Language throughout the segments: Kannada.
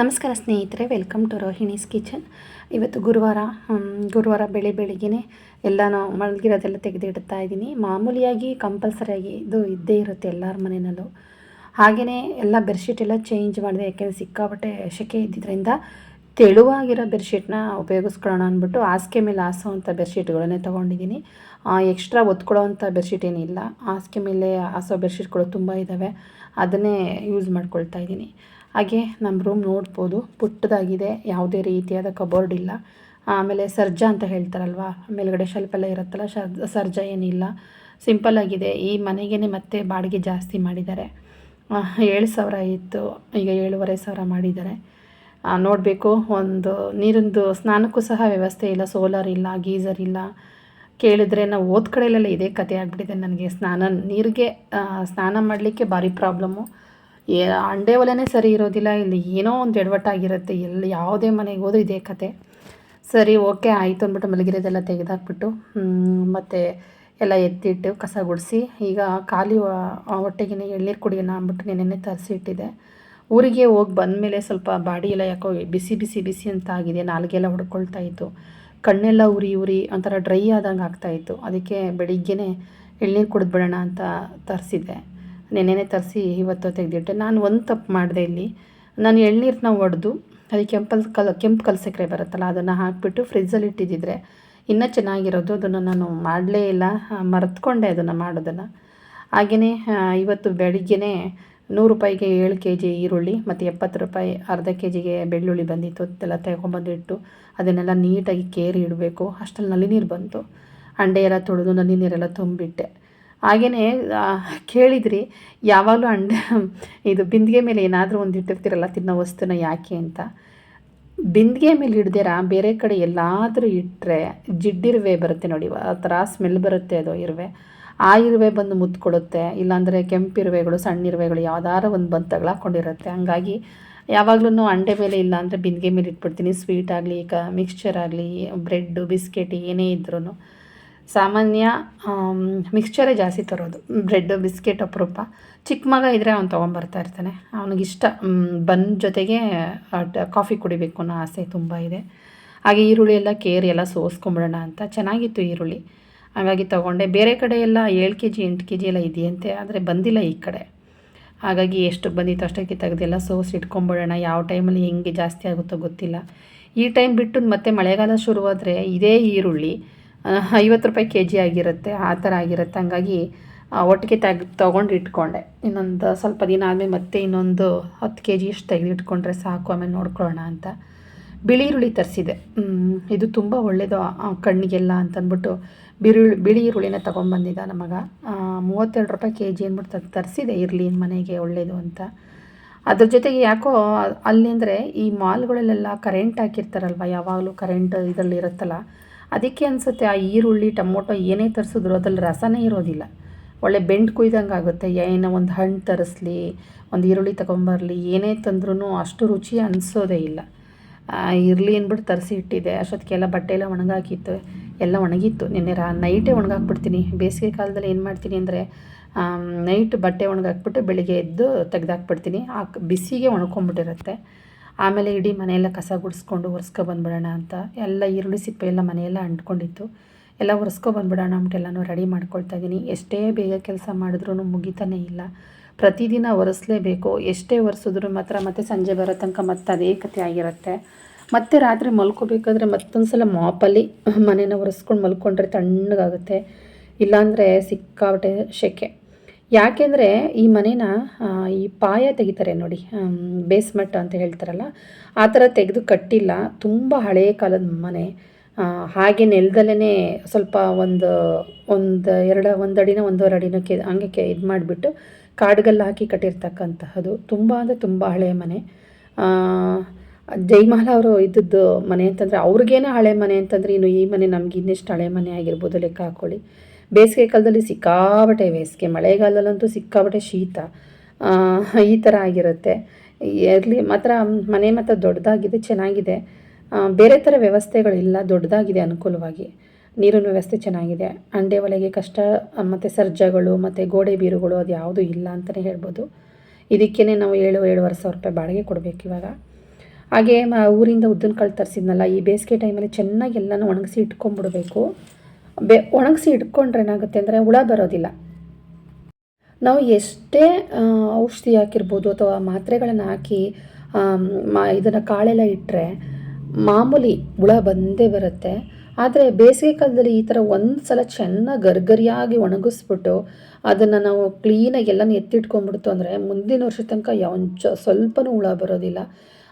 ನಮಸ್ಕಾರ ಸ್ನೇಹಿತರೆ ವೆಲ್ಕಮ್ ಟು ರೋಹಿಣೀಸ್ ಕಿಚನ್ ಇವತ್ತು ಗುರುವಾರ ಗುರುವಾರ ಬೆಳೆ ಬೆಳಿಗ್ಗೆ ಎಲ್ಲನೂ ಮಲಗಿರೋದೆಲ್ಲ ತೆಗೆದಿಡ್ತಾ ಇದ್ದೀನಿ. ಮಾಮೂಲಿಯಾಗಿ ಕಂಪಲ್ಸರಿಯಾಗಿ ಇದು ಇದ್ದೇ ಇರುತ್ತೆ ಎಲ್ಲರ ಮನೆಯಲ್ಲೂ ಹಾಗೆಯೇ ಎಲ್ಲ ಬೆಡ್ಶೀಟ್ ಎಲ್ಲ ಚೇಂಜ್ ಮಾಡಿದೆ, ಯಾಕೆಂದರೆ ಸಿಕ್ಕಾಪಟ್ಟೆ ಸೆಕೆ ಇದ್ದಿದ್ದರಿಂದ ತೆಳುವಾಗಿರೋ ಬೆಡ್ಶೀಟ್ನ ಉಪಯೋಗಿಸ್ಕೊಳ್ಳೋಣ ಅಂದ್ಬಿಟ್ಟು ಹಾಸಿಗೆ ಮೇಲೆ ಹಾಸೋವಂಥ ಬೆಡ್ಶೀಟ್ಗಳನ್ನೇ ತೊಗೊಂಡಿದ್ದೀನಿ. ಎಕ್ಸ್ಟ್ರಾ ಒತ್ಕೊಳ್ಳೋ ಅಂಥ ಬೆಡ್ಶೀಟ್ ಏನಿಲ್ಲ. ಹಾಸಿಗೆ ಮೇಲೆ ಹಾಸೋ ಬೆಡ್ಶೀಟ್ಗಳು ತುಂಬ ಇದ್ದಾವೆ ಅದನ್ನೇ ಯೂಸ್ ಮಾಡ್ಕೊಳ್ತಾ ಇದ್ದೀನಿ. ಹಾಗೆ ನಮ್ಮ ರೂಮ್ ನೋಡ್ಬೋದು. ಪುಟ್ಟದಾಗಿದೆ. ಯಾವುದೇ ರೀತಿಯಾದ ಕಬೋರ್ಡ್ ಇಲ್ಲ. ಆಮೇಲೆ ಸರ್ಜಾ ಅಂತ ಹೇಳ್ತಾರಲ್ವ? ಮೇಲ್ಗಡೆ ಶೆಲ್ಫ್ ಎಲ್ಲ ಇರುತ್ತಲ್ಲ ಸರ್ಜ ಏನಿಲ್ಲ. ಸಿಂಪಲ್ ಆಗಿದೆ. ಈ ಮನೆಗೇ ಮತ್ತೆ ಬಾಡಿಗೆ ಜಾಸ್ತಿ ಮಾಡಿದ್ದಾರೆ. ಏಳು ಸಾವಿರ ಇತ್ತು. ಈಗ ಏಳುವರೆ ಸಾವಿರ ಮಾಡಿದ್ದಾರೆ. ನೋಡಬೇಕು. ಒಂದು ನೀರಿಂದು ಸ್ನಾನಕ್ಕೂ ಸಹ ವ್ಯವಸ್ಥೆ ಇಲ್ಲ. ಸೋಲಾರ್ ಇಲ್ಲ, ಗೀಸರ್ ಇಲ್ಲ. ಕೇಳಿದ್ರೆ ನಾವು ಓದ್ ಕಡೆಯಲ್ಲೆಲ್ಲ ಇದೇ ಕಥೆ ಆಗಿಬಿಟ್ಟಿದೆ ನನಗೆ. ಸ್ನಾನ, ನೀರಿಗೆ ಸ್ನಾನ ಮಾಡಲಿಕ್ಕೆ ಭಾರಿ ಪ್ರಾಬ್ಲಮ್ಮು ಅಂಡೆ ಒಲೆನೇ ಸರಿ ಇರೋದಿಲ್ಲ, ಇಲ್ಲಿ ಏನೋ ಒಂದು ಎಡವಟ್ಟಾಗಿರುತ್ತೆ, ಎಲ್ಲಿ ಯಾವುದೇ ಮನೆಗೆ ಹೋದ್ರೂ ಇದೇ ಕತೆ. ಸರಿ, ಓಕೆ, ಆಯಿತು ಅಂದ್ಬಿಟ್ಟು ಮಲಗಿರೋದೆಲ್ಲ ತೆಗೆದಾಕ್ಬಿಟ್ಟು ಮತ್ತು ಎಲ್ಲ ಎತ್ತಿಟ್ಟು ಕಸ ಗುಡಿಸಿ, ಈಗ ಖಾಲಿ ಹೊಟ್ಟೆಗೆ ಎಳ್ನೀರು ಕುಡಿಯೋಣ ಅಂದ್ಬಿಟ್ಟು ನೆನ್ನೆ ತರಿಸಿ ಇಟ್ಟಿದ್ದೆ. ಊರಿಗೆ ಹೋಗಿ ಬಂದಮೇಲೆ ಸ್ವಲ್ಪ ಬಾಡಿ ಎಲ್ಲ ಯಾಕೋ ಬಿಸಿ ಬಿಸಿ ಬಿಸಿ ಅಂತ ಆಗಿದೆ ನಾಲ್ಗೆಲ್ಲ ಹೊಡ್ಕೊಳ್ತಾ ಇತ್ತು. ಕಣ್ಣೆಲ್ಲ ಉರಿ ಉರಿ, ಒಂಥರ ಡ್ರೈ ಆದಂಗೆ ಆಗ್ತಾಯಿತ್ತು ಅದಕ್ಕೆ ಬೆಳಿಗ್ಗೆನೇ ಎಳ್ನೀರು ಕುಡಿದ್ಬಿಡೋಣ ಅಂತ ತರಿಸಿದ್ದೆ. ನೆನ್ನೆನೇ ತರಿಸಿ ಇವತ್ತು ತೆಗೆದಿಟ್ಟೆ. ನಾನು ಒಂದು ತಪ್ಪು ಮಾಡಿದೆ ಇಲ್ಲಿ. ನಾನು ಎಳ್ನೀರನ್ನ ಒಡೆದು ಅದು ಕೆಂಪಲ್ ಕಲ್, ಕೆಂಪು ಕಲಸಕ್ರೆ ಬರುತ್ತಲ್ಲ, ಅದನ್ನು ಹಾಕಿಬಿಟ್ಟು ಫ್ರಿಜ್ಜಲ್ಲಿ ಇಟ್ಟಿದ್ದಿದ್ರೆ ಇನ್ನೂ ಚೆನ್ನಾಗಿರೋದು. ಅದನ್ನು ನಾನು ಮಾಡಲೇ ಇಲ್ಲ. ಮರೆತ್ಕೊಂಡೆ ಅದನ್ನು ಮಾಡೋದನ್ನು. ಹಾಗೆಯೇ ಇವತ್ತು ಬೆಳಿಗ್ಗೆನೇ ನೂರು ರೂಪಾಯಿಗೆ ಏಳು ಕೆ ಜಿ ಈರುಳ್ಳಿ, ಮತ್ತು ಎಪ್ಪತ್ತು ರೂಪಾಯಿ ಅರ್ಧ ಕೆ ಜಿಗೆ ಬೆಳ್ಳುಳ್ಳಿ ಬಂದಿತ್ತು. ಅದೆಲ್ಲ ತೆಗೊಂಬಂದಿಟ್ಟು ಅದನ್ನೆಲ್ಲ ನೀಟಾಗಿ ಕೇರಿ ಇಡಬೇಕು. ಅಷ್ಟರಲ್ಲಿ ನಲ್ಲಿ ನೀರು ಬಂತು. ಅಂಡೆ ಎಲ್ಲ ತೊಳೆದು ನಲ್ಲಿ ನೀರೆಲ್ಲ ತುಂಬಿಟ್ಟೆ. ಹಾಗೆಯೇ ಕೇಳಿದ್ರಿ, ಯಾವಾಗಲೂ ಅಂಡೆ, ಇದು ಬಿಂದಿಗೆ ಮೇಲೆ ಏನಾದರೂ ಒಂದು ಇಟ್ಟಿರ್ತೀರಲ್ಲ ತಿನ್ನೋ ವಸ್ತುನ ಯಾಕೆ ಅಂತ. ಬಿಂದಿಗೆ ಮೇಲೆ ಹಿಡ್ದಿರ ಬೇರೆ ಕಡೆ ಎಲ್ಲಾದರೂ ಇಟ್ಟರೆ ಜಿಡ್ಡಿರುವೆ ಬರುತ್ತೆ ನೋಡಿ, ಆ ಥರ ಸ್ಮೆಲ್ ಬರುತ್ತೆ ಅದು ಇರುವೆ. ಆ ಇರುವೆ ಬಂದು ಮುತ್ಕೊಡುತ್ತೆ, ಇಲ್ಲಾಂದರೆ ಕೆಂಪಿರುವೆಗಳು ಸಣ್ಣ ಇರುವೆಗಳು ಯಾವ್ದಾರ ಒಂದು ಬಂದು ತಗೊಳಕೊಂಡಿರುತ್ತೆ ಹಂಗಾಗಿ ಯಾವಾಗಲೂ ಅಂಡೆ ಮೇಲೆ ಇಲ್ಲ ಅಂದರೆ ಬಿಂದಿಗೆ ಮೇಲೆ ಇಟ್ಬಿಡ್ತೀನಿ. ಸ್ವೀಟ್ ಆಗಲಿ, ಕ ಮಿಕ್ಸ್ಚರ್ ಆಗಲಿ, ಬ್ರೆಡ್ಡು, ಬಿಸ್ಕೆಟ್ ಏನೇ ಇದ್ರೂ ಸಾಮಾನ್ಯ ಮಿಕ್ಸ್ಚರೇ ಜಾಸ್ತಿ ತರೋದು. ಬ್ರೆಡ್ಡು ಬಿಸ್ಕೆಟ್ ಅಪರೂಪ. ಚಿಕ್ಕ ಮಗ ಇದ್ದರೆ ಅವ್ನು ತೊಗೊಂಬರ್ತಾ ಇರ್ತಾನೆ. ಅವನಿಗಿಷ್ಟ ಬನ್ ಜೊತೆಗೆ ಕಾಫಿ ಕುಡಿಬೇಕು ಅನ್ನೋ ಆಸೆ ತುಂಬ ಇದೆ. ಹಾಗೆ ಈರುಳ್ಳಿ ಎಲ್ಲ ಕೇರಿ ಎಲ್ಲ ಸೋಸ್ಕೊಂಬಿಡೋಣ ಅಂತ. ಚೆನ್ನಾಗಿತ್ತು ಈರುಳ್ಳಿ. ಹಾಗಾಗಿ ತೊಗೊಂಡೆ. ಬೇರೆ ಕಡೆ ಎಲ್ಲ ಏಳು ಕೆ ಜಿ ಎಂಟು ಕೆ ಜಿ ಎಲ್ಲ ಇದೆಯಂತೆ. ಆದರೆ ಬಂದಿಲ್ಲ ಈ ಕಡೆ. ಹಾಗಾಗಿ ಎಷ್ಟು ಬಂದಿತ್ತು ಅಷ್ಟಕ್ಕೆ ತೆಗೆದೆಲ್ಲ ಸೋಸಿ ಇಟ್ಕೊಂಬಿಡೋಣ. ಯಾವ ಟೈಮಲ್ಲಿ ಹೆಂಗೆ ಜಾಸ್ತಿ ಆಗುತ್ತೋ ಗೊತ್ತಿಲ್ಲ. ಈ ಟೈಮ್ ಬಿಟ್ಟು ಮತ್ತೆ ಮಳೆಗಾಲ ಶುರುವಾದರೆ ಇದೇ ಈರುಳ್ಳಿ. ಐವತ್ತು ರೂಪಾಯಿ ಕೆ ಜಿ ಆಗಿರುತ್ತೆ, ಆ ಥರ ಆಗಿರುತ್ತೆ. ಹಂಗಾಗಿ ಒಟ್ಟಿಗೆ ತೆಗ್, ತೊಗೊಂಡು ಇಟ್ಕೊಂಡೆ. ಇನ್ನೊಂದು ಸ್ವಲ್ಪ ದಿನ ಆದಮೇಲೆ ಮತ್ತೆ ಇನ್ನೊಂದು ಹತ್ತು ಕೆ ಜಿ ಇಷ್ಟು ತೆಗೆದಿಟ್ಕೊಂಡ್ರೆ ಸಾಕು, ಆಮೇಲೆ ನೋಡ್ಕೊಳ್ಳೋಣ ಅಂತ. ಬಿಳಿ ಈರುಳ್ಳಿ ತರಿಸಿದೆ ಇದು ತುಂಬ ಒಳ್ಳೆಯದು ಕಣ್ಣಿಗೆಲ್ಲ ಅಂತಂದ್ಬಿಟ್ಟು ಬಿರುಳ್ಳಿ ಬಿಳಿ ಈರುಳ್ಳಿನ ತೊಗೊಂಬಂದಿದ್ದ ನಮಗೆ ಮೂವತ್ತೆರಡು ರೂಪಾಯಿ ಕೆ ಜಿ ಅಂದ್ಬಿಟ್ಟು ತರಿಸಿದೆ ಇರಲಿ ಮನೆಗೆ ಒಳ್ಳೆಯದು ಅಂತ. ಅದ್ರ ಜೊತೆಗೆ ಯಾಕೋ ಅಲ್ಲಿ ಅಂದರೆ ಈ ಮಾಲ್ಗಳಲ್ಲೆಲ್ಲ ಕರೆಂಟ್ ಹಾಕಿರ್ತಾರಲ್ವ, ಯಾವಾಗಲೂ ಕರೆಂಟ್ ಇದರಲ್ಲಿ ಇರುತ್ತಲ್ಲ ಅದಕ್ಕೆ ಅನಿಸುತ್ತೆ, ಆ ಈರುಳ್ಳಿ, ಟೊಮೊಟೊ ಏನೇ ತರಿಸಿದ್ರು ಅದ್ರಲ್ಲಿ ರಸನೇ ಇರೋದಿಲ್ಲ. ಒಳ್ಳೆ ಬೆಂಡ್ ಕುಯ್ದಂಗೆ ಆಗುತ್ತೆ. ಏನೋ ಒಂದು ಹಣ್ಣು ತರಿಸ್ಲಿ, ಒಂದು ಈರುಳ್ಳಿ ತೊಗೊಂಬರಲಿ, ಏನೇ ತಂದ್ರೂ ಅಷ್ಟು ರುಚಿ ಅನಿಸೋದೇ ಇಲ್ಲ. ಇರಲಿ ಅಂದ್ಬಿಟ್ಟು ತರಿಸಿ ಇಟ್ಟಿದ್ದೆ. ಅಷ್ಟೊತ್ತಿಗೆಲ್ಲ ಬಟ್ಟೆ ಎಲ್ಲ ಒಣಗಾಕಿತ್ತು. ಎಲ್ಲ ಒಣಗಿತ್ತು. ನಿನ್ನೆ ರಾ, ನೈಟೇ ಒಣಗಾಕ್ಬಿಡ್ತೀನಿ. ಬೇಸಿಗೆ ಕಾಲದಲ್ಲಿ ಏನು ಮಾಡ್ತೀನಿ ಅಂದರೆ ನೈಟ್ ಬಟ್ಟೆ ಒಣಗಾಕ್ಬಿಟ್ಟು ಬೆಳಿಗ್ಗೆ ಎದ್ದು ತೆಗೆದಾಕ್ಬಿಡ್ತೀನಿ. ಆ, ಬಿಸಿಗೆ ಒಣಕೊಂಬಿಟ್ಟಿರುತ್ತೆ ಆಮೇಲೆ ಇಡೀ ಮನೆಯೆಲ್ಲ ಕಸ ಗುಡಿಸ್ಕೊಂಡು ಒರೆಸ್ಕೊ ಬಂದ್ಬಿಡೋಣ ಅಂತ ಎಲ್ಲ ಈರುಳ್ಳಿ ಸಿಪ್ಪೆ ಎಲ್ಲ ಮನೆಯೆಲ್ಲ ಅಂಟ್ಕೊಂಡಿತ್ತು. ಎಲ್ಲ ಒರೆಸ್ಕೊ ಬಂದ್ಬಿಡೋಣ ಅಂತ ಎಲ್ಲನೂ ರೆಡಿ ಮಾಡ್ಕೊಳ್ತಾ ಇದ್ದೀನಿ. ಎಷ್ಟೇ ಬೇಗ ಕೆಲಸ ಮಾಡಿದ್ರೂ ಮುಗಿತಾನೇ ಇಲ್ಲ. ಪ್ರತಿದಿನ ಒರೆಸಲೇಬೇಕು. ಎಷ್ಟೇ ಒರೆಸಿದ್ರು ಮಾತ್ರ ಮತ್ತೆ ಸಂಜೆ ಬರೋ ತನಕ ಮತ್ತೆ ಅದೇ ಕತೆ ಆಗಿರುತ್ತೆ. ಮತ್ತೆ ರಾತ್ರಿ ಮಲ್ಕೋಬೇಕಾದ್ರೆ ಮತ್ತೊಂದು ಸಲ ಮಾಪಲ್ಲಿ ಮನೇನ ಒರೆಸ್ಕೊಂಡು ಮಲ್ಕೊಂಡ್ರೆ ತಣ್ಣಗಾಗುತ್ತೆ. ಇಲ್ಲಾಂದರೆ ಸಿಕ್ಕಾಬಟ್ಟೆ ಸೆಕೆ ಯಾಕೆಂದರೆ ಈ ಮನೇನ ಈ ಪಾಯ ತೆಗಿತಾರೆ ನೋಡಿ ಬೇಸ್ಮೆಟ್ ಅಂತ ಹೇಳ್ತಾರಲ್ಲ, ಆ ಥರ ತೆಗೆದು ಕಟ್ಟಿಲ್ಲ. ತುಂಬ ಹಳೆಯ ಕಾಲದ ಮನೆ. ಹಾಗೆ ನೆಲದಲ್ಲೇ ಸ್ವಲ್ಪ ಒಂದು ಒಂದು ಎರಡು, ಒಂದು ಅಡಿನ, ಒಂದೂವರೆ ಅಡಿನ ಕೆ, ಹಂಗೆ ಕೆ, ಇದು ಮಾಡಿಬಿಟ್ಟು ಕಾಡುಗಲ್ಲ ಹಾಕಿ ಕಟ್ಟಿರ್ತಕ್ಕಂತಹದ್ದು. ತುಂಬ ಅಂದರೆ ತುಂಬ ಹಳೆಯ ಮನೆ. ಜೈಮಾಲ ಅವರು ಇದ್ದದ್ದು ಮನೆ ಅಂತಂದರೆ ಅವ್ರಿಗೇನೆ ಹಳೆ ಮನೆ ಅಂತಂದರೆ ಇನ್ನು ಈ ಮನೆ ನಮ್ಗೆ ಇನ್ನೆಷ್ಟು ಹಳೆ ಮನೆ ಆಗಿರ್ಬೋದು ಲೆಕ್ಕ ಹಾಕ್ಕೊಳ್ಳಿ ಬೇಸಿಗೆ ಕಾಲದಲ್ಲಿ ಸಿಕ್ಕಾಬಟ್ಟೆ ಬೇಸಿಗೆ, ಮಳೆಗಾಲದಲ್ಲಂತೂ ಸಿಕ್ಕಾಬಟ್ಟೆ ಶೀತ ಈ ಥರ ಆಗಿರುತ್ತೆ. ಇರಲಿ ಮಾತ್ರ ಮನೆ ಮಾತ್ರ ದೊಡ್ಡದಾಗಿದೆ, ಚೆನ್ನಾಗಿದೆ. ಬೇರೆ ಥರ ವ್ಯವಸ್ಥೆಗಳಿಲ್ಲ, ದೊಡ್ಡದಾಗಿದೆ ಅನುಕೂಲವಾಗಿ. ನೀರಿನ ವ್ಯವಸ್ಥೆ ಚೆನ್ನಾಗಿದೆ. ಅಂಡೆ ಒಲೆಗೆ ಕಷ್ಟ, ಮತ್ತು ಸರ್ಜಗಳು, ಮತ್ತು ಗೋಡೆ ಬೀರುಗಳು ಅದು ಯಾವುದೂ ಇಲ್ಲ ಅಂತಲೇ ಹೇಳ್ಬೋದು. ಇದಕ್ಕೇ ನಾವು ಏಳು, ಏಳುವರೆ ಸಾವಿರ ರೂಪಾಯಿ ಬಾಡಿಗೆ ಕೊಡಬೇಕು ಇವಾಗ. ಹಾಗೆ ಊರಿಂದ ಉದ್ದಿನ ಕಾಳು ತರಿಸಿದ್ನಲ್ಲ, ಈ ಬೇಸಿಗೆ ಟೈಮಲ್ಲಿ ಚೆನ್ನಾಗಿ ಎಲ್ಲನೂ ಒಣಗಿಸಿ ಇಟ್ಕೊಂಡ್ಬಿಡ್ಬೇಕು. ಬೆ ಒಣಗಿಸಿ ಇಟ್ಕೊಂಡ್ರೆ ಏನಾಗುತ್ತೆ ಅಂದರೆ ಹುಳ ಬರೋದಿಲ್ಲ. ನಾವು ಎಷ್ಟೇ ಔಷಧಿ ಹಾಕಿರ್ಬೋದು ಅಥವಾ ಮಾತ್ರೆಗಳನ್ನು ಹಾಕಿ ಮಾ, ಇದನ್ನು ಕಾಳೆಲ್ಲ ಇಟ್ಟರೆ ಮಾಮೂಲಿ ಹುಳ ಬಂದೇ ಬರುತ್ತೆ. ಆದರೆ ಬೇಸಿಗೆ ಕಾಲದಲ್ಲಿ ಈ ಥರ ಒಂದು ಸಲ ಚೆನ್ನಾಗಿ ಗರ್ಗರಿಯಾಗಿ ಒಣಗಿಸ್ಬಿಟ್ಟು ಅದನ್ನು ನಾವು ಕ್ಲೀನಾಗಿ ಎಲ್ಲನೂ ಎತ್ತಿಟ್ಕೊಂಡ್ಬಿಡ್ತು ಅಂದರೆ ಮುಂದಿನ ವರ್ಷ ತನಕ ಯಾವ ಸ್ವಲ್ಪನೂ ಹುಳ ಬರೋದಿಲ್ಲ.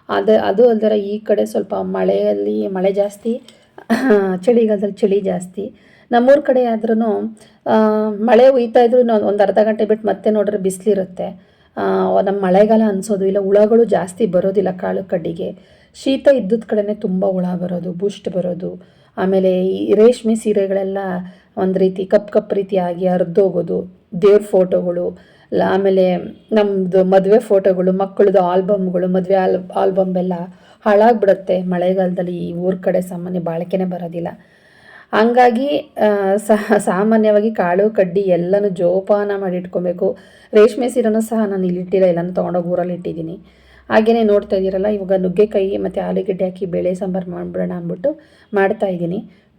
ಅದೇ, ಅದು ಅಲ್ದರ ಈ ಕಡೆ ಸ್ವಲ್ಪ ಮಳೆಯಲ್ಲಿ, ಮಳೆ ಜಾಸ್ತಿ ಚಳಿಗಾಲದಲ್ಲಿ ಚಳಿ ಜಾಸ್ತಿ. ನಮ್ಮೂರ ಕಡೆ ಆದ್ರೂ ಮಳೆ ಹುಯ್ತಾ ಇದ್ರು ಒಂದು ಅರ್ಧ ಗಂಟೆ ಬಿಟ್ಟು ಮತ್ತೆ ನೋಡ್ರೆ ಬಿಸಿಲಿರುತ್ತೆ. ನಮ್ಮ ಮಳೆಗಾಲ ಅನಿಸೋದು, ಇಲ್ಲ ಹುಳಗಳು ಜಾಸ್ತಿ ಬರೋದಿಲ್ಲ ಕಾಳು ಕಡ್ಡಿಗೆ. ಶೀತ ಇದ್ದದ ಕಡೆನೇ ತುಂಬ ಹುಳ ಬರೋದು, ಬೂಸ್ಟ್ ಬರೋದು. ಆಮೇಲೆ ಈ ರೇಷ್ಮೆ ಸೀರೆಗಳೆಲ್ಲ ಒಂದು ರೀತಿ ಕಪ್ ಕಪ್ ರೀತಿಯಾಗಿ ಹರಿದೋಗೋದು. ದೇವ್ರ ಫೋಟೋಗಳು ಆಮೇಲೆ ನಮ್ಮದು ಮದುವೆ ಫೋಟೋಗಳು ಮಕ್ಕಳದು ಆಲ್ಬಮ್ಗಳು ಮದುವೆ ಆಲ್ ಆಲ್ಬಮ್ ಎಲ್ಲ ಹಾಳಾಗ್ಬಿಡುತ್ತೆ. ಮಳೆಗಾಲದಲ್ಲಿ ಈ ಊರ ಕಡೆ ಸಾಮಾನ್ಯ ಬಾಳಿಕೆನೇ ಬರೋದಿಲ್ಲ. ಹಂಗಾಗಿ ಸಾಮಾನ್ಯವಾಗಿ ಕಾಳು ಕಡ್ಡಿ ಎಲ್ಲನೂ ಜೋಪಾನ ಮಾಡಿ ಇಟ್ಕೊಬೇಕು. ರೇಷ್ಮೆ ಸೀರೆನೂ ಸಹ ನಾನು ಇಲ್ಲಿ ಇಲ್ಲಿಟ್ಟಿಲ್ಲ ಎಲ್ಲನೂ ತೊಗೊಂಡೋಗಿ ಊರಲ್ಲಿ ಇಟ್ಟಿದ್ದೀನಿ. ಹಾಗೆಯೇ ನೋಡ್ತಾ ಇದ್ದೀರಲ್ಲ ಇವಾಗ ನುಗ್ಗೆಕಾಯಿ ಮತ್ತು ಆಲೂಗಡ್ಡೆ ಹಾಕಿ ಬೇಳೆ ಸಾಂಬಾರು ಮಾಡಿಬಿಡೋಣ ಅಂದ್ಬಿಟ್ಟು ಮಾಡ್ತಾ ಇದ್ದೀನಿ. ಮ್,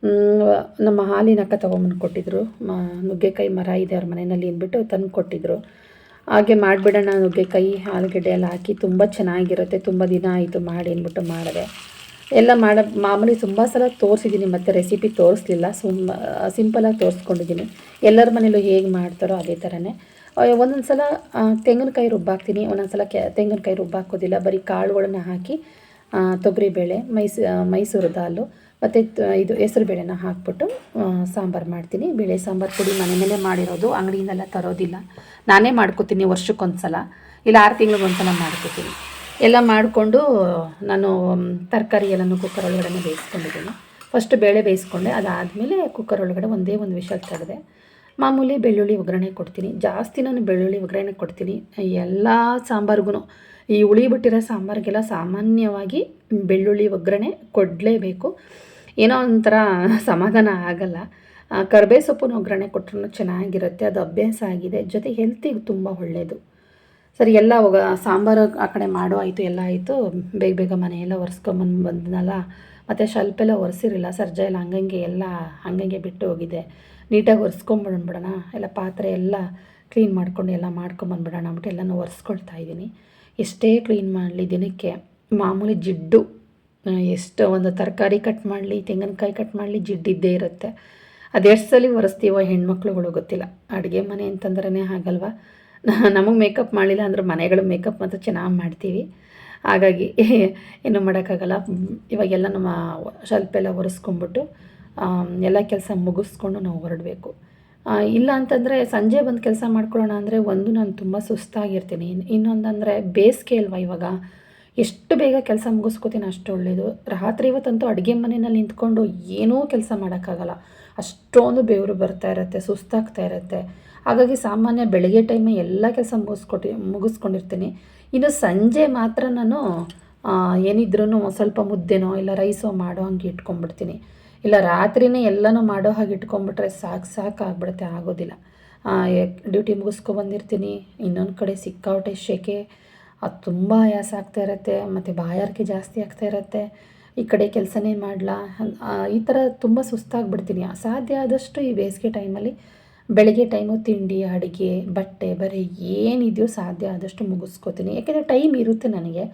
ನಮ್ಮ ಹಾಲಿನ ಅಕ್ಕ ತೊಗೊಂಬಂದು ಕೊಟ್ಟಿದ್ರು. ಮ, ನುಗ್ಗೆಕಾಯಿ ಮರ ಇದೆ ಅವ್ರ ಮನೆಯಲ್ಲಿ ಅಂದ್ಬಿಟ್ಟು ತಂದು ಕೊಟ್ಟಿದ್ರು. ಹಾಗೆ ಮಾಡಿಬಿಡೋಣ, ನುಗ್ಗೆಕಾಯಿ ಆಲೂಗಡ್ಡೆ ಎಲ್ಲ ಹಾಕಿ ತುಂಬ ಚೆನ್ನಾಗಿರುತ್ತೆ. ತುಂಬ ದಿನ ಆಯಿತು ಮಾಡಿ ಅಂದ್ಬಿಟ್ಟು ಮಾಡಿದೆ. ಎಲ್ಲ ಮಾಡ, ಮಾಮೂಲಿ ತುಂಬ ಸಲ ತೋರಿಸಿದ್ದೀನಿ, ಮತ್ತು ರೆಸಿಪಿ ತೋರಿಸ್ಲಿಲ್ಲ. ಸುಮ್ಮ ಸಿಂಪಲಾಗಿ ತೋರಿಸ್ಕೊಂಡಿದ್ದೀನಿ. ಎಲ್ಲರ ಮನೇಲೂ ಹೇಗೆ ಮಾಡ್ತಾರೋ ಅದೇ ಥರನೇ ಒಂದೊಂದು ಸಲ ತೆಂಗಿನಕಾಯಿ ರುಬ್ಬಾಕ್ತೀನಿ. ಒಂದೊಂದು ಸಲ ಕೆ, ತೆಂಗಿನಕಾಯಿ ರುಬ್ಬಾಕೋದಿಲ್ಲ. ಬರೀ ಕಾಳುಗಳನ್ನ ಹಾಕಿ ತೊಗರಿಬೇಳೆ, ಮೈಸೂ, ಮೈಸೂರು ದಾಲು ಮತ್ತು ಇದು ಹೆಸರು ಬೇಳೆನ ಹಾಕ್ಬಿಟ್ಟು ಸಾಂಬಾರು ಮಾಡ್ತೀನಿ. ಬೇಳೆ ಸಾಂಬಾರು ಪುಡಿ ಮನೆ ಮೇಲೆ ಮಾಡಿರೋದು, ಅಂಗಡಿಯಿಂದೆಲ್ಲ ತರೋದಿಲ್ಲ. ನಾನೇ ಮಾಡ್ಕೋತೀನಿ ವರ್ಷಕ್ಕೊಂದು ಸಲ ಇಲ್ಲ, ಆರು ತಿಂಗ್ಳಿಗೆ ಸಲ ಮಾಡ್ಕೋತೀನಿ. ಎಲ್ಲ ಮಾಡಿಕೊಂಡು, ನಾನು ತರಕಾರಿ ಎಲ್ಲನೂ ಕುಕ್ಕರ್ ಒಳಗಡೆ ಬೇಯಿಸ್ಕೊಂಡಿದ್ದೀನಿ. ಫಸ್ಟ್ ಬೇಳೆ ಬೇಯಿಸ್ಕೊಂಡೆ, ಅದಾದಮೇಲೆ ಕುಕ್ಕರ್ ಒಳಗಡೆ ಒಂದೇ ಒಂದು ವಿಷಲ್ ತೆಗೆದೆ ಮಾಮೂಲಿ ಬೆಳ್ಳುಳ್ಳಿ ಒಗ್ಗರಣೆ ಕೊಡ್ತೀನಿ. ಜಾಸ್ತಿ ನಾನು ಬೆಳ್ಳುಳ್ಳಿ ಒಗ್ಗರಣೆ ಕೊಡ್ತೀನಿ. ಎಲ್ಲ ಸಾಂಬಾರ್ಗು ಈ ಹುಳಿ ಬಿಟ್ಟಿರೋ ಸಾಂಬಾರಿಗೆಲ್ಲ ಸಾಮಾನ್ಯವಾಗಿ ಬೆಳ್ಳುಳ್ಳಿ ಒಗ್ಗರಣೆ ಕೊಡಲೇಬೇಕು. ಏನೋ ಒಂಥರ ಸಮಾಧಾನ ಆಗಲ್ಲ. ಕರ್ಬೇ ಸೊಪ್ಪಿನ ಒಗ್ಗರಣೆ ಕೊಟ್ಟರು ಚೆನ್ನಾಗಿರುತ್ತೆ, ಅದು ಅಭ್ಯಾಸ ಆಗಿದೆ. ಜೊತೆ ಹೆಲ್ತಿಗೆ ತುಂಬ ಒಳ್ಳೆಯದು ಸರಿ, ಎಲ್ಲ ಹೋಗ ಸಾಂಬಾರು ಆ ಕಡೆ ಮಾಡೋ ಆಯಿತು, ಎಲ್ಲ ಆಯಿತು. ಬೇಗ ಬೇಗ ಮನೆಯೆಲ್ಲ ಒರೆಸ್ಕೊಂಬಂದು ಬಂದನಲ್ಲ. ಮತ್ತು ಶಲ್ಪೆಲ್ಲ ಒರೆಸಿರಲಿಲ್ಲ ಸರ್ಜೆ ಎಲ್ಲ ಹಂಗಂಗೆ ಎಲ್ಲ ಹಂಗಂಗೆ ಬಿಟ್ಟು ಹೋಗಿದೆ. ನೀಟಾಗಿ ಒರೆಸ್ಕೊಂಬಂದ್ಬಿಡೋಣ, ಎಲ್ಲ ಪಾತ್ರೆ ಎಲ್ಲ ಕ್ಲೀನ್ ಮಾಡ್ಕೊಂಡು ಎಲ್ಲ ಮಾಡ್ಕೊಂಬಂದ್ಬಿಡೋಣ ಅಂದ್ಬಿಟ್ಟು ಎಲ್ಲನೂ ಒರೆಸ್ಕೊಳ್ತಾ ಇದ್ದೀನಿ. ಎಷ್ಟೇ ಕ್ಲೀನ್ ಮಾಡಲಿ ದಿನಕ್ಕೆ, ಮಾಮೂಲಿ ಜಿಡ್ಡು. ಎಷ್ಟು ಒಂದು ತರಕಾರಿ ಕಟ್ ಮಾಡಲಿ ತೆಂಗಿನಕಾಯಿ ಕಟ್ ಮಾಡಲಿ ಜಿಡ್ಡಿದ್ದೇ ಇರುತ್ತೆ. ಅದೆಷ್ಟು ಸಲ ಒರೆಸ್ತೀವೋ ಹೆಣ್ಮಕ್ಳುಗಳು ಗೊತ್ತಿಲ್ಲ. ಅಡುಗೆ ಮನೆ ಅಂತಂದ್ರೆ ಆಗಲ್ವಾ ನಮಗೆ ಮೇಕಪ್ ಮಾಡಲಿಲ್ಲ ಅಂದ್ರೆ ಮನೆಗಳು ಮೇಕಪ್ ಮಾತ್ರ ಚೆನ್ನಾಗಿ ಮಾಡ್ತೀವಿ. ಹಾಗಾಗಿ ಏನು ಮಾಡೋಕ್ಕಾಗಲ್ಲ. ಇವಾಗೆಲ್ಲ ನಮ್ಮ ಸ್ವಲ್ಪ ಎಲ್ಲ ಒರೆಸ್ಕೊಂಬಿಟ್ಟು ಆಮ್, ಎಲ್ಲ ಕೆಲಸ ಮುಗಿಸ್ಕೊಂಡು ನಾವು ಹೊರಡಬೇಕು. ಇಲ್ಲ ಅಂತಂದರೆ ಸಂಜೆ ಬಂದು ಕೆಲಸ ಮಾಡ್ಕೊಳ್ಳೋಣ ಅಂದರೆ ಒಂದು ನಾನು ತುಂಬ ಸುಸ್ತಾಗಿರ್ತೀನಿ. ಇನ್ನೊಂದು ಇನ್ನೊಂದಂದರೆ ಬೇಸಿಗೆ ಅಲ್ವಾ ಇವಾಗ? ಎಷ್ಟು ಬೇಗ ಕೆಲಸ ಮುಗಿಸ್ಕೋತೀನಿ ಅಷ್ಟು ಒಳ್ಳೆಯದು ರಾತ್ರಿ ಇವತ್ತಂತೂ ಅಡುಗೆ ಮನೆಯಲ್ಲಿ ನಿಂತ್ಕೊಂಡು ಏನೂ ಕೆಲಸ ಮಾಡೋಕ್ಕಾಗಲ್ಲ. ಅಷ್ಟೊಂದು ಬೆವರು ಬರ್ತಾ ಇರುತ್ತೆ, ಸುಸ್ತಾಗ್ತಾ ಇರುತ್ತೆ. ಹಾಗಾಗಿ ಸಾಮಾನ್ಯ ಬೆಳಗ್ಗೆ ಟೈಮೇ ಎಲ್ಲ ಕೆಲಸ ಮುಗಿಸ್ಕೊಟ್ಟು, ಮುಗಿಸ್ಕೊಂಡಿರ್ತೀನಿ. ಇನ್ನು ಸಂಜೆ ಮಾತ್ರ ನಾನು ಏನಿದ್ರೂ ಸ್ವಲ್ಪ ಮುದ್ದೆನೋ ಇಲ್ಲ ರೈಸೋ ಮಾಡೋ ಹಂಗೆ ಇಟ್ಕೊಂಡ್ಬಿಡ್ತೀನಿ. ಇಲ್ಲ ರಾತ್ರಿನೇ ಎಲ್ಲನೂ ಮಾಡೋ ಹಾಗೆ ಇಟ್ಕೊಂಡ್ಬಿಟ್ರೆ ಸಾಕು ಸಾಕು ಆಗ್ಬಿಡುತ್ತೆ, ಆಗೋದಿಲ್ಲ. ಡ್ಯೂಟಿ ಮುಗಿಸ್ಕೊ ಬಂದಿರ್ತೀನಿ. ಇನ್ನೊಂದು ಕಡೆ ಸಿಕ್ಕಾಪಟ್ಟೆ ಶೆಕೆ. ಅದು ತುಂಬ ಆಯಾಸ ಆಗ್ತಾ ಇರುತ್ತೆ, ಮತ್ತು ಬಾಯಾರಿಕೆ ಜಾಸ್ತಿ ಆಗ್ತಾ ಇರುತ್ತೆ, ಈ ಕಡೆ ಕೆಲಸನೇ ಮಾಡಲಾ ಈ ಥರ ತುಂಬ ಸುಸ್ತಾಗ್ಬಿಡ್ತೀನಿ. ಸಾಧ್ಯ ಆದಷ್ಟು ಈ ಬೇಸಿಗೆ ಟೈಮಲ್ಲಿ ಬೆಳಗ್ಗೆ ಟೈಮು ತಿಂಡಿ, ಅಡುಗೆ, ಬಟ್ಟೆ, ಬರೀ ಏನಿದೆಯೋ ಸಾಧ್ಯ ಆದಷ್ಟು ಮುಗಿಸ್ಕೋತೀನಿ. ಯಾಕೆಂದರೆ ಟೈಮ್ ಇರುತ್ತೆ ನನಗೆ.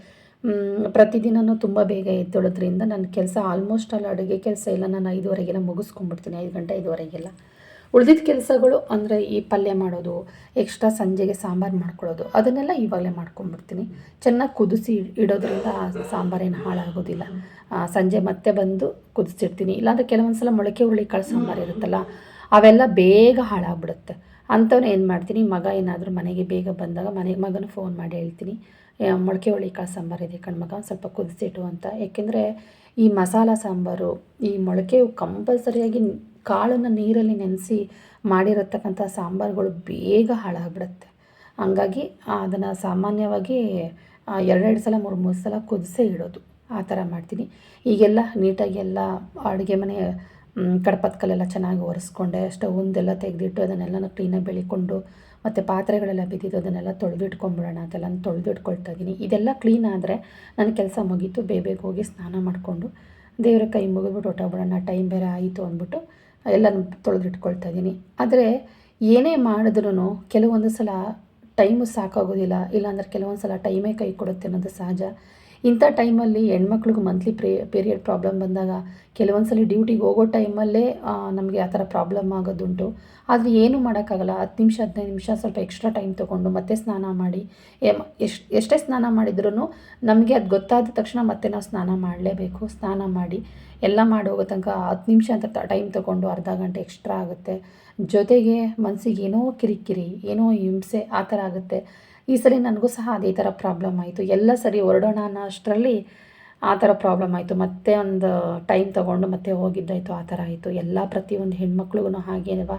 ಪ್ರತಿದಿನನೂ ತುಂಬ ಬೇಗ ಎದ್ದೊಳೋದ್ರಿಂದ ನನ್ನ ಕೆಲಸ ಆಲ್ಮೋಸ್ಟ್ ಅಲ್ಲಿ ಅಡುಗೆ ಕೆಲಸ ಎಲ್ಲ ನಾನು ಐದುವರೆಗೆಲ್ಲ ಮುಗಿಸ್ಕೊಂಡ್ಬಿಡ್ತೀನಿ, ಐದು ಗಂಟೆ, ಐದುವರೆಗೆಲ್ಲ. ಉಳಿದಿದ್ದ ಕೆಲಸಗಳು ಅಂದರೆ ಈ ಪಲ್ಯ ಮಾಡೋದು ಎಕ್ಸ್ಟ್ರಾ ಸಂಜೆಗೆ ಸಾಂಬಾರು ಮಾಡ್ಕೊಳ್ಳೋದು, ಅದನ್ನೆಲ್ಲ ಇವಾಗಲೇ ಮಾಡ್ಕೊಂಡ್ಬಿಡ್ತೀನಿ ಚೆನ್ನಾಗಿ ಕುದಿಸಿ ಇಡೋದ್ರಿಂದ ಸಾಂಬಾರೇನು ಹಾಳಾಗೋದಿಲ್ಲ. ಸಂಜೆ ಮತ್ತೆ ಬಂದು ಕುದಿಸಿಡ್ತೀನಿ. ಇಲ್ಲಾಂದರೆ ಕೆಲವೊಂದು ಸಲ ಮೊಳಕೆ ಹುರುಳಿ ಕಾಳು ಸಾಂಬಾರು ಇರುತ್ತಲ್ಲ, ಅವೆಲ್ಲ ಬೇಗ ಹಾಳಾಗ್ಬಿಡುತ್ತೆ. ಅಂಥವ್ನ ಏನು ಮಾಡ್ತೀನಿ, ಮಗ ಏನಾದರೂ ಮನೆಗೆ ಬೇಗ ಬಂದಾಗ ಮನೆ ಮಗನ ಫೋನ್ ಮಾಡಿ ಹೇಳ್ತೀನಿ ಮೊಳಕೆ ಹುರುಳಿಕಾಳು ಕಾಳು ಸಾಂಬಾರು ಇದೆ ಕಣ್ಮಗ ಒಂದು ಸ್ವಲ್ಪ ಕುದಿಸಿಟ್ಟು ಅಂತ. ಯಾಕೆಂದರೆ ಈ ಮಸಾಲ ಸಾಂಬಾರು, ಈ ಮೊಳಕೆ ಕಂಪಲ್ಸರಿಯಾಗಿ ಕಾಳನ್ನು ನೀರಲ್ಲಿ ನೆನೆಸಿ ಮಾಡಿರತಕ್ಕಂಥ ಸಾಂಬಾರುಗಳು ಬೇಗ ಹಾಳಾಗ್ಬಿಡುತ್ತೆ. ಹಂಗಾಗಿ ಅದನ್ನು ಸಾಮಾನ್ಯವಾಗಿ ಎರಡೆರಡು ಸಲ, ಮೂರು ಮೂರು ಸಲ ಕುದಿಸೇ ಇಡೋದು. ಆ ಥರ ಮಾಡ್ತೀನಿ. ಈಗೆಲ್ಲ ನೀಟಾಗಿ ಎಲ್ಲ ಅಡುಗೆ ಮನೆ ಕಡಪತ್ಕಲೆಲ್ಲ ಚೆನ್ನಾಗಿ ಒರೆಸ್ಕೊಂಡೆ ಸ್ಟೌಂದೆಲ್ಲ ತೆಗೆದಿಟ್ಟು ಅದನ್ನೆಲ್ಲ ಕ್ಲೀನಾಗಿ ಬೆಳಿಕೊಂಡು ಮತ್ತು ಪಾತ್ರೆಗಳೆಲ್ಲ ಬಿದ್ದಿದ್ದು ಅದನ್ನೆಲ್ಲ ತೊಳೆದಿಟ್ಕೊಂಬಿಡೋಣ ಅಂತೆಲ್ಲ ತೊಳೆದಿಟ್ಕೊಳ್ತಾ ಇದ್ದೀನಿ. ಇದೆಲ್ಲ ಕ್ಲೀನ್ ಆದರೆ ನನ್ನ ಕೆಲಸ ಮುಗೀತು ಬೇಗ ಹೋಗಿ ಸ್ನಾನ ಮಾಡಿಕೊಂಡು ದೇವರ ಕೈ ಮುಗಿದ್ಬಿಟ್ಟು ಹೊಟ್ಟೋಗ್ಬಿಡೋಣ ಟೈಮ್ ಬೇರೆ ಆಯಿತು ಅಂದ್ಬಿಟ್ಟು ಎಲ್ಲನೂ ತೊಳೆದಿಟ್ಕೊಳ್ತಾ ಇದ್ದೀನಿ. ಆದರೆ ಏನೇ ಮಾಡಿದ್ರೂ ಕೆಲವೊಂದು ಸಲ ಟೈಮು ಸಾಕಾಗೋದಿಲ್ಲ. ಇಲ್ಲಾಂದ್ರೆ ಕೆಲವೊಂದು ಸಲ ಟೈಮೇ ಕೈ ಕೊಡುತ್ತೆ ಅನ್ನೋದು ಸಹಜ. ಇಂಥ ಟೈಮಲ್ಲಿ ಹೆಣ್ಮಕ್ಳಿಗೆ ಮಂತ್ಲಿ ಪ್ರೇ ಪೀರಿಯಡ್ ಪ್ರಾಬ್ಲಮ್ ಬಂದಾಗ ಕೆಲವೊಂದು ಸಲ ಡ್ಯೂಟಿಗೆ ಹೋಗೋ ಟೈಮಲ್ಲೇ ನಮಗೆ ಆ ಥರ ಪ್ರಾಬ್ಲಮ್ ಆಗೋದುಂಟು. ಆದರೆ ಏನೂ ಮಾಡೋಕ್ಕಾಗಲ್ಲ. ಹತ್ತು ನಿಮಿಷ, ಹದಿನೈದು ನಿಮಿಷ ಸ್ವಲ್ಪ ಎಕ್ಸ್ಟ್ರಾ ಟೈಮ್ ತೊಗೊಂಡು ಮತ್ತೆ ಸ್ನಾನ ಮಾಡಿ. ಎಷ್ಟು, ಎಷ್ಟೇ ಸ್ನಾನ ಮಾಡಿದ್ರೂ ನಮಗೆ ಅದು ಗೊತ್ತಾದ ತಕ್ಷಣ ಮತ್ತೆ ನಾವು ಸ್ನಾನ ಮಾಡಲೇಬೇಕು. ಸ್ನಾನ ಮಾಡಿ ಎಲ್ಲ ಮಾಡಿ ಹೋಗೋ ತನಕ ಹತ್ತು ನಿಮಿಷ ಅಂತ ಟೈಮ್ ತೊಗೊಂಡು ಅರ್ಧ ಗಂಟೆ ಎಕ್ಸ್ಟ್ರಾ ಆಗುತ್ತೆ. ಜೊತೆಗೆ ಮನಸ್ಸಿಗೆ ಏನೋ ಕಿರಿಕಿರಿ, ಏನೋ ಹಿಂಸೆ ಆ ಥರ ಆಗುತ್ತೆ. ಈ ಸಲ ನನಗೂ ಸಹ ಅದೇ ಥರ ಪ್ರಾಬ್ಲಮ್ ಆಯಿತು. ಎಲ್ಲ ಸರಿ ಹೊರಡೋಣ ಅನ್ನೋ ಅಷ್ಟರಲ್ಲಿ ಆ ಥರ ಪ್ರಾಬ್ಲಮ್ ಆಯಿತು. ಮತ್ತೆ ಒಂದು ಟೈಮ್ ತೊಗೊಂಡು ಮತ್ತೆ ಹೋಗಿದ್ದಾಯಿತು. ಆ ಥರ ಆಯಿತು. ಎಲ್ಲ ಪ್ರತಿಯೊಂದು ಹೆಣ್ಮಕ್ಳಿಗೂ ಹಾಗೇನವ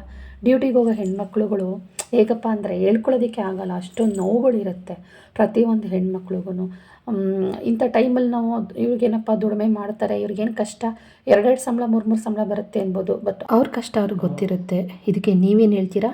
ಡ್ಯೂಟಿಗೆ ಹೋಗೋ ಹೆಣ್ಮಕ್ಳುಗಳು, ಹೇಗಪ್ಪ ಅಂದರೆ ಹೇಳ್ಕೊಳ್ಳೋದಕ್ಕೆ ಆಗಲ್ಲ. ಅಷ್ಟೊಂದು ನೋವುಗಳಿರುತ್ತೆ ಪ್ರತಿಯೊಂದು ಹೆಣ್ಮಕ್ಳಿಗೂ ಇಂಥ ಟೈಮಲ್ಲಿ ನಾವು ಇವ್ರಿಗೇನಪ್ಪ ದುಡಿಮೆ ಮಾಡ್ತಾರೆ, ಇವ್ರಿಗೇನು ಕಷ್ಟ? ಎರಡೆರಡು ಸಂಬಳ ಮೂರು ಮೂರು ಸಂಬಳ ಬರುತ್ತೆ ಅನ್ಬೋದು. ಬಟ್ ಅವ್ರ ಕಷ್ಟ ಅವ್ರಿಗೆ ಗೊತ್ತಿರುತ್ತೆ. ಇದಕ್ಕೆ ನೀವೇನು ಹೇಳ್ತೀರಾ?